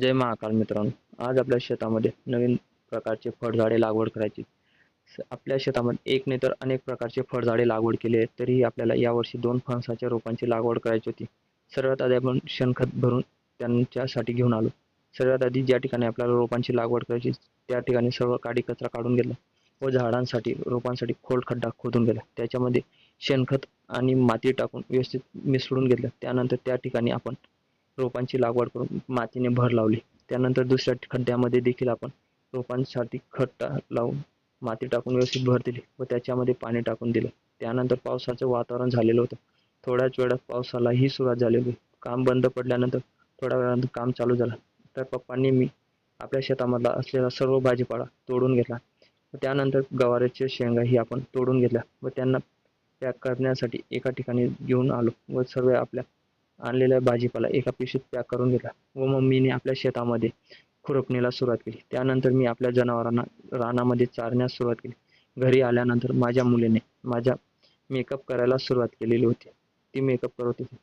जय महाकाल मित्रांनो. आज आपल्या शेतामध्ये नवीन प्रकारचे फळझाडे लागवड करायची. स- आपल्या शेतामध्ये एक नाही तर अनेक प्रकारचे फळझाडे लागवड केली आहे तरीही आपल्याला यावर्षी दोन फणसाच्या रोपांची लागवड करायची होती. सर्वात आधी आपण शेणखत भरून त्यांच्यासाठी घेऊन आलो. सर्वात आधी ज्या ठिकाणी आपल्याला रोपांची लागवड करायची त्या ठिकाणी सर्व काडी कचरा काढून घेतला व झाडांसाठी रोपांसाठी खोल खड्डा खोदून गेला त्याच्यामध्ये शेणखत आणि माती टाकून व्यवस्थित मिसळून घेतलं. त्यानंतर त्या ठिकाणी आपण रोपांची लागवड करून मातीने भर लावली. त्यानंतर दुसऱ्या खड्ड्यामध्ये देखील आपण रोपांसाठी खत लावून माती टाकून व्यवस्थित भर दिली व त्याच्यामध्ये पाणी टाकून दिलं. त्यानंतर पावसाचं वातावरण झालेलं होतं. थोड्याच वेळात पावसालाही सुरुवात झालेली होती. काम बंद पडल्यानंतर थोड्या वेळानंतर काम चालू झालं. तर पप्पांनी मी आपल्या शेतामधला असलेला सर्व भाजीपाला तोडून घेतला. व त्यानंतर गवारीच्या शेंगाही आपण तोडून घेतल्या व त्यांना पॅक करण्यासाठी एका ठिकाणी घेऊन आलो व सर्व आपल्या आणलेला भाजीपाला एका पिशवीत पॅक करून घेतला व मम्मीने आपल्या शेतामध्ये खुरपणीला सुरुवात केली. त्यानंतर मी आपल्या जनावरांना रानामध्ये चारण्यास सुरुवात केली. घरी आल्यानंतर माझ्या मुलीने माझ्या मेकअप करायला सुरुवात केलेली होती. ती मेकअप करत होती.